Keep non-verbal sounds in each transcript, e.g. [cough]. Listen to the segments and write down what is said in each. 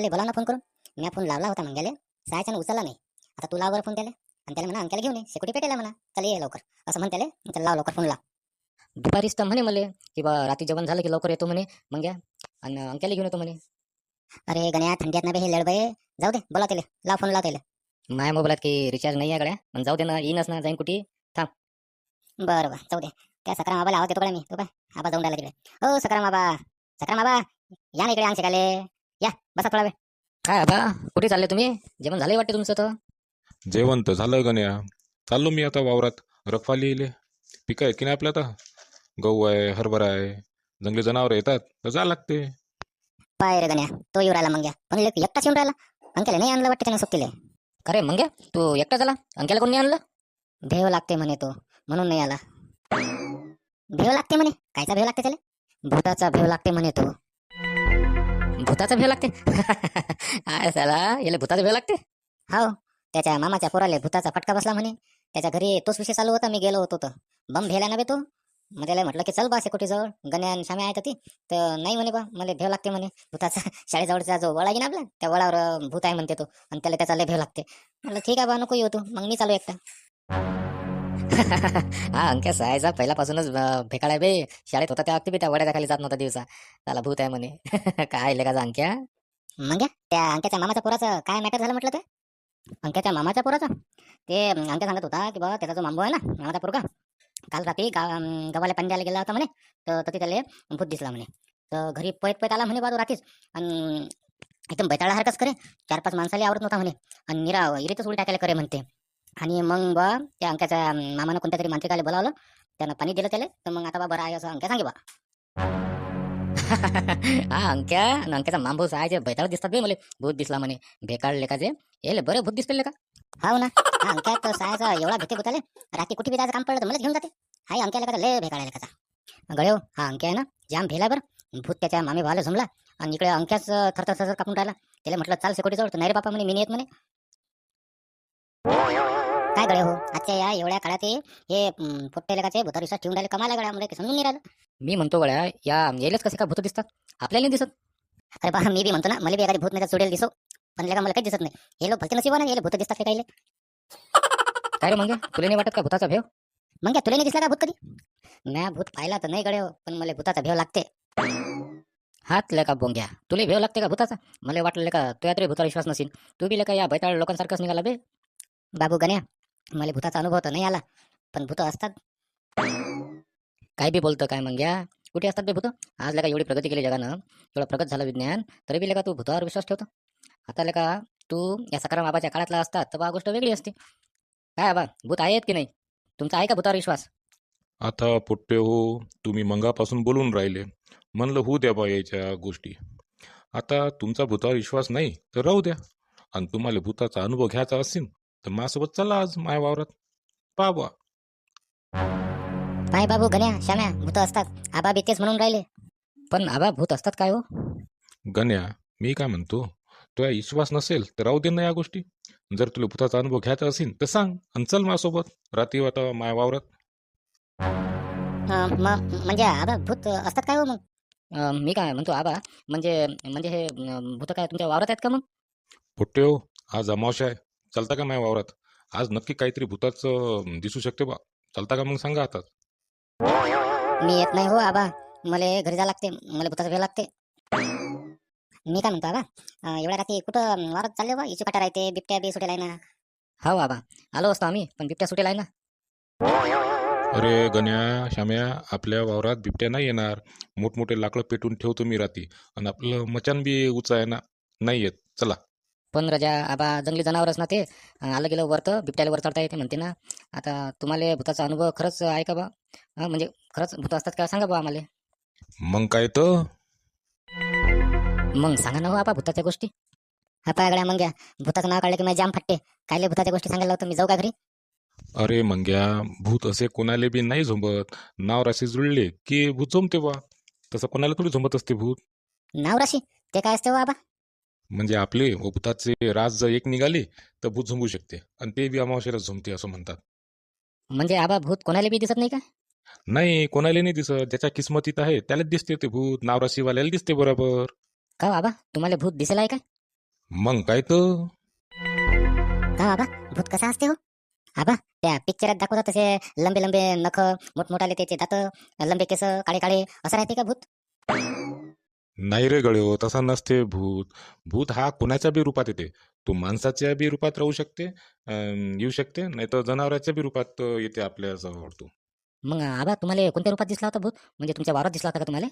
अंक्याला बोला ना फोन करून. मी फोन लावला होता मंग्याले सायच्यानं उचलला नाही. आता तू लाव बरं फोन त्याला. आणि त्याला म्हणा अंक्याला घेऊन ये. शेकोटी पेटेला म्हणा. चल ये लवकर. असं म्हण त्याला त्याला लाव लवकर फोन लाव. दुपारीच तर म्हणे मले की बा रात्री जेवण झालं की लवकर येतो म्हणे मग या आणि अंक्याला घेऊन येतो म्हणे. अरे गण्या थंडीत ना बे हे लढबे जाऊ दे बोला त्याला. लाव फोन लाव त्याला. माझ्या मोबाईलात की रिचार्ज नाही आहे गड्या. पण जाऊ दे ना येईनच ना जाईन कुठे. बरं बरं. जाऊ दे. त्या सकाराम बाबाला आवाज देतो कडे मी. तो काय आबा जाऊन राहिला तिकडे. हो सकाराम बाबा. सकाराम बाबा. या ना इकडे अंग शिकाले या बसा थोडा वेळ. काय बा कुठे चालले तुम्ही? जेवण झालंय वाटते तुमचं तर? जेवण तर झालं गण्या. चाललो मी आता वावरात. रखवाली येले पिकं आहेत की नाही आपल्या आता? गहू आहे हरभरा आहे. जंगली जनावर येतात. तर जा लागते. पाय रे गण्या तो येऊ राहिला मग या. पण लेक एकटाच येऊन राहिला. अंकेला नाही आणलं वाटतं त्यानं सोबतीले अरे मग तू एकटा झाला? अंक्याला कोणी आणलं? भेव लागते म्हणे तो. म्हणून नाही आला. भेव लागते म्हणे. कायचा भेव लागते त्याला? भूताचा भेव लागते म्हणे तो. भूताचा भेव लागते. [laughs] काय साला याला भूताचा भेव लागते. हो त्याच्या मामाच्या पोराले भूताचा फटका बसला म्हणे. त्याच्या घरी तोच विषय चालू होता मी गेलो होतो तर. बम भेला ना बे तो. मग त्याला म्हटलं की चल बा सेकोटी जवळ गण्यान शाम्या आहेत ती. तर नाही म्हणे बा मला भेव लागते म्हणे. भूताचा [laughs] शाळेजवळचा जो वळा आहे ना आपला त्या वळावर भूत आहे म्हणते तो. आणि त्याला त्याचा लय भेव लागते. म्हटलं ठीक आहे बा नको येऊ तू. मग मी चालू एकटा. [laughs] हा अंक्या सायचा पहिल्यापासूनच अं, बे. शाळेत होता त्या वक्ती बी त्या वड्याच्या खाली जात नव्हता दिवसा. त्याला भूत आहे म्हणे. [laughs] काय लेखाचा अंक्या मग त्या अंक्याच्या मामाच्या पोराचं काय मॅटर झालं म्हटलं ते? अंक्याच्या मामाच्या पोराचं? ते अंक्या सांगत होता की बा त्याचा जो मांबू आहे ना मामाचा पोरगा काल रात्री गाव गव्हाला पाणी द्यायला गेला होता म्हणे तर तिथे त्याला भूत दिसला म्हणे. तर घरी पळत पळत आला म्हणे बा रात्रीच. आणि एकदम बैताळा हरकत करे चार पाच माणसाला आवडत नव्हता म्हणे. आणि निरा इरेतच उलट टाकायला करे म्हणते. आणि मग बा त्या अंक्याच्या मामानं कोणत्या तरी मांत्रिकाला बोलावलं. त्यानं पाणी दिलं त्याला. तर मग आता बा बरं आहे असं अंक्या सांगे बा [laughs] हा अंक्या. आणि अंक्याचा मांबू सायचे बैताळ दिसतात बे मला. भूत दिसला म्हणे. भेकाळ लेखाचे येले बरे भूत दिसले का? हो ना. हा अंक्या तर सायाचा एवढा भीती भूताले. रात्री कुठे बी जायचं काम पडलं तर मलाच घेऊन जाते. हाय अंक्याला लेखाचा लय भेकाळ लेखाचा गळेव हा अंक्या आहे ना. जाम भेला बरं. भूत त्याच्या मामी भावाला झुमला. आणि इकडे अंक्याच थरथर थरथर कापून राहिला. त्याला म्हटलं चाल सेकोटी जवळ तर नाही रे बापा म्हणे मी येत म्हणे. आजच्या या एवढ्या काळात हे- पोट्टे लेखाचे भूतावर विश्वास ठेवून राहिले. कमाला म्हणजे समजून नाही राहिलं. मी म्हणतो गड्या या यायलाच कसे का भूत दिसतात? आपल्याला नाही दिसत. अरे बा मी बी म्हणतो ना मला बी एखादी भूत नाही सोडेल दिसो. पण लेका मला काही दिसत नाही. हे लोक भलते नसीब ना हे भूत दिसतात काही [laughs] काय रे मग तुला नाही वाटत का भूताचा भेव? मग तुला नाही दिसला का भूत कधी? नाही भूत पाहिला तर नाही गड्या हो, पण मला भूताचा भेव लागते. हात लेका बोंग्या. तुला भेव लागते का भूताचा? मला वाटलं का तुझ्या तरी भूतावर विश्वास नसेल. तू बी लेका या बैताळ लोकांसारखंच निघाला बे. बाबू गण्या मला भूताचा अनुभव तर नाही आला पण भूत असतात. काय बी बोलतं काय मग घ्या कुठे असतात बे भूत? आज लेका एवढी प्रगती केली जगानं एवढं प्रगत झालं विज्ञान तरी बी लेका तू भूतावर विश्वास ठेवतो. आता लेका तू या सकाराम बाबाच्या काळातला असतात तर बा गोष्ट वेगळी असते. काय बा भूत आहेत की नाही? तुमचा आहे का भूतावर विश्वास? आता पोट्टे हो तुम्ही मंगापासून बोलून राहिले. म्हणलं होऊ द्या बा याच्या गोष्टी. आता तुमचा भूतावर विश्वास नाही तर राहू द्या. आणि तुम्हाला भूताचा अनुभव घ्यायचा असेल तर माझ्यासोबत चला आज माय वावरात. पा बा पाय बाबू गण्या श्याम्या भूत असतात. आबा बी तेच म्हणून राहिले. पण आबा भूत असतात काय हो? गण्या मी काय म्हणतो? तुला विश्वास नसेल तर राहू दे ना या गोष्टी. जर तुला भूताचा अनुभव घ्यायचा असेल तर सांग आणि चल माझ्यासोबत. रात्री आता माय वावरात. अं, म- म्हणजे आबा भूत असतात काय हो मग? अं, मी काय म्हणतो आबा म्हणजे म्हणजे हे भूत काय तुमच्या वावरात आहेत का मग? पोट्टे हो आज अमावस्या आहे. चालता का माय वावरात? आज नक्की काहीतरी भूताचं दिसू शकते बा. चालता का मग सांगा आता. मी येत नाही हो आबा. मला घरी जा लागते. मला भूताचा भेव लागते. मी काय म्हणतो आबा? अं, एवढ्या रात्री कुठं वारत चालले बा? इची काटा राहते बिबट्या बी सुटेला आहे ना. हो आबा. आलो असतो आम्ही पण बिबट्या सुटेला आहे ना. अरे गण्या श्याम्या आपल्या वावरात बिबट्या नाही येणार. मोठमोठे लाकडं पेटून ठेवतो मी रात्री. आणि आपलं मचान बी उच आहे ना. नाही येत. चला. पण रजा आबा जंगली जनावरच ना ते. आलं गेलं वर तर बिबट्याला वर चढता येते म्हणते ना. आता तुम्हाला भूताचा अनुभव खरंच आहे का बा? म्हणजे खरंच भूत असतात का? सांगा बा आम्हाला. मग काय तर. मग सांगा ना हो आबा भूताच्या गोष्टी. हा पाय गड्या मग घ्या. भूताचं नाव काढलं की माझी जाम फाटते. कायले भूताच्या गोष्टी सांगायला होतं मी जाऊ का घरी? अरे मंग्या भूत असे कोणाले बी नाही झोंबत. नाव राशी जुळले की भूत झोंबते बा. तसं कोणाला थोडी झोंबत असते भूत. नाव राशी? ते काय असते हो आबा? म्हणजे आपले व भूताचे राज जर एक निघाले तर भूत झोंबू शकते आणि ते बी अमावस्याला झोंबते असं म्हणतात. म्हणजे आबा भूत कोणाला बी दिसत नाही का? नाही कोणाला नाही दिसत. ज्याच्या किस्मतीत आहे त्यालाच दिसते ते भूत. नाव राशीवाल्याला दिसते बरोबर. का हो आबा? तुम्हाला भूत दिसेल आहे का? मग काय तर. का बाबा भूत कसा असते हो? आबा त्या पिक्चरात दाखवतात तसे लंबे लंबे नख मोठमोठाले त्याचे दात लंबे केस काळे काळे असं राहते का भूत? नाही रे गळे हो तसा नसते भूत. भूत हा कोणाच्या बी रूपात येते. तो माणसाच्या बी रूपात राहू शकते अं, येऊ शकते नाही तर जनावराच्या बी रूपात अं, येते आपल्या वाटतो मग आबा तुम्हाला कोणत्या रूपात दिसला होता भूत? म्हणजे तुमच्या वावरात दिसला होता का तुम्हाला?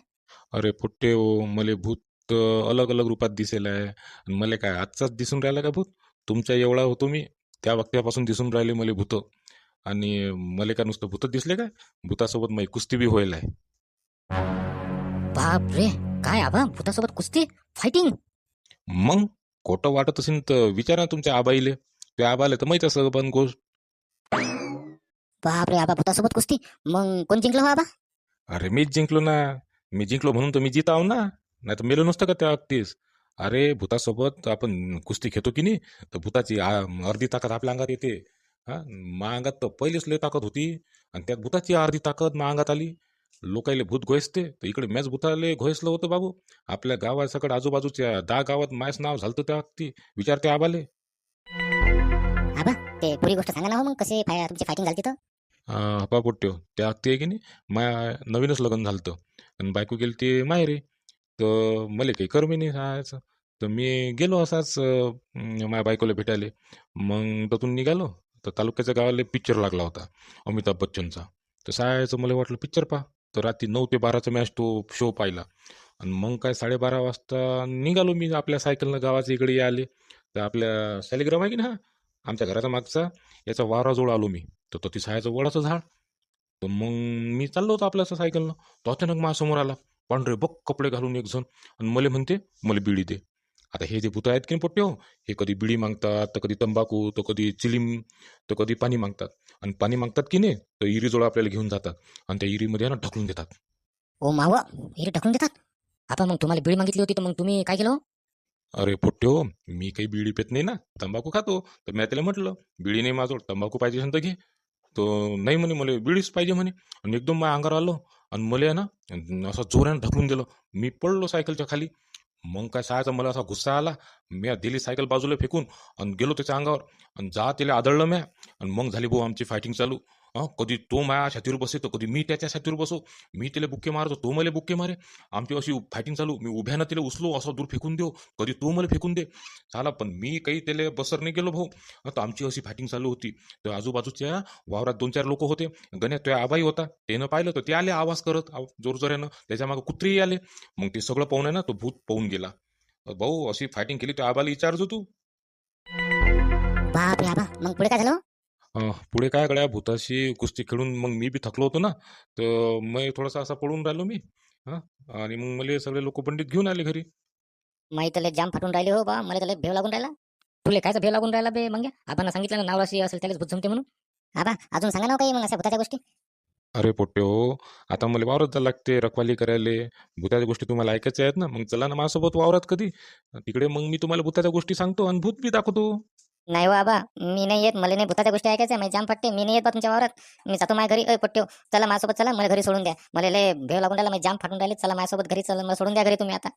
अरे पुट्टे हो मले भूत अलग अलग रूपात दिसेल आहे आणि मला काय आजचाच दिसून राहिला का भूत? तुमच्या एवढा होतो मी त्या वक्त्यापासून दिसून राहिले मला भूत. आणि मला का नुसतं भूतच दिसले काय? भूतासोबत माझी कुस्ती बी होईल आहे बाप रे काय आबा भूतासोबत कुस्ती? फायटिंग मग? खोटं वाटत असेल तर विचारा तुमच्या आबाईले. त्या आबाले तर माहीत असं पण गोष्ट. बापरे आबा भूतासोबत कुस्ती? मग कोण जिंकलं हो आबा? अरे मीच जिंकलो ना. मी जिंकलो म्हणून तर मी जित आहो ना. नाही तर मेलो नसतं का त्या अगदीच अरे भूतासोबत आपण कुस्ती घेतो की नाही? तर भूताची आ- अर्धी ताकद आपल्या अंगात येते. हा? मा अंगात तर पहिलेच लय ताकद होती. आणि त्यात भूताची अर्धी ताकद मा अंगात आली. लोकायले भूत घोयसते तर इकडे मॅच भूताले घोयसलं होतं बाबू. आपल्या गावात सकड आजूबाजूच्या दहा गावात मायच नाव झालं त्या अगदी विचारते आबाले. आबा ते पुरी गोष्ट सांगा ना हो मग कसे फाय तुमची फायटिंग झाली तिथं हपा पोट्यो त्या अगदी आहे की नाही माया नवीनच लग्न झालं होतं आणि बायको गेली ती माहेरी. तर मला काही करमी नाही राहायचं. तर मी गेलो असाच अं, माझ्या बायकोला भेटायला. मग तिथून निघालो. तर तालुक्याच्या गावाला पिक्चर लागला होता अमिताभ बच्चनचा. तर सायचं मला वाटलं पिक्चर पहा. तर रात्री नऊ ते बाराचा मॅच तो शो पाहिला. आणि मग काय साडेबारा वाजता निघालो मी आपल्या सायकलनं गावाच्या इकडे आले तर आपल्या शालिग्राम आहे की ना आमच्या घराचा मागचा. याचा वाराजवळ आलो मी. तर तो ती सायाचं वडाचं झाड. तर मग मी चाललो होतो आपल्या सायकलनं तो अचानक माझ्यासमोर आला. पांढरे बघ कपडे घालून एक जण. आणि मला म्हणते मला बिडी दे. आता हे जे भूत आहेत की नाही पोट्टे हो हे कधी बिडी मागतात तर कधी तंबाखू तर कधी चिलीम तर कधी पाणी मागतात. आणि पाणी मागतात की नाही तर इरीजवळ आपल्याला घेऊन जातात. आणि त्या इरीमध्ये ना ढकलून देतात. ओ माव हिरे ढकलून देतात? आता मग तुम्हाला बिडी मागितली होती तर मग तुम्ही काय केलं? अरे पोट्टे हो मी काही बिडी पेत नाही ना तंबाखू खातो. तर मी त्याला म्हटलं बिडी नाही माझं तंबाखू पाहिजे असेल तर घे. तो नाही म्हणे मला बिडीच पाहिजे म्हणे. आणि एकदम माझ्या अंगावर आलो. आणि मला ना असं जोरानं ढकलून दिलं. मी पडलो सायकलच्या खाली. मग काय सायचा मला असा गुस्सा आला मी दिली सायकल बाजूला फेकून आणि गेलो त्याच्या अंगावर. आणि जा त्याला आदळलं म्या. आणि मग झाली भाऊ आमची फायटिंग चालू. कधी तो माझ्या छातीवर बसे तर कधी मी त्याच्या छातीवर बसो. मी त्याला बुक्के मारतो तो मला बुक्के मारे. आमची अशी फायटिंग चालू. मी उभ्यानं त्याला उचलो असं दूर फेकून देऊ. कधी तो मला फेकून दे. झाला पण मी काही त्याला बसर नाही गेलो भाऊ. तर आमची अशी फायटिंग चालू होती. तर आजूबाजूच्या वावरात दोन चार लोक होते. गणेश तो आबाई होता. त्यानं पाहिलं तर ते आले आवाज करत जोरजोऱ्यानं. त्याच्यामागे कुत्रेही आले. मग ते सगळं पाहून आहे ना तो भूत पाहून गेला. भाऊ अशी फायटिंग केली त्या आबाला विचारतो तू. बापरे आबा मग पुढे काय झालं? अं, पुढे काय गड्या भूताशी कुस्ती खेळून मग मी बी थकलो होतो ना तर मग थोडासा असा पडून राहिलो मी हां आणि मग मला सगळे लोक पंडित घेऊन आले घरी. माही त्याला जाम फाटून राहिले हो बा मला त्याला भेव लागून राहिला. तुला कायचा भेव लागून राहिला बे मग आपण सांगितलं ना नावराशी असेल त्यालाच भूत जमते म्हणून. आबा अजून सांगा ना हो काही मग अशा भूताच्या गोष्टी. अरे पोट्टे हो आता मला वावरात जायला लागते रखवाली करायला. भूताच्या गोष्टी तुम्हाला ऐकायच्या आहेत ना मग चला ना माझ्यासोबत वावरात कधी. तिकडे मग मी तुम्हाला भूताच्या गोष्टी सांगतो आणि भूत बी दाखवतो. नाही हो आबा मी नाही येत. मला नाही भूताच्या गोष्टी ऐकायच्या. मी जाम फाटते मी नाही येत बा तुमच्या वावरात. मी जातो माझ्या घरी. अय पट्ट्यो चला माझ्यासोबत चला. मला घरी सोडून द्या. मला लय भेव लागून राहिला. मी जाम फाटून राहिले. चला माझ्यासोबत घरी चला. मला सोडून द्या घरी तुम्ही आता.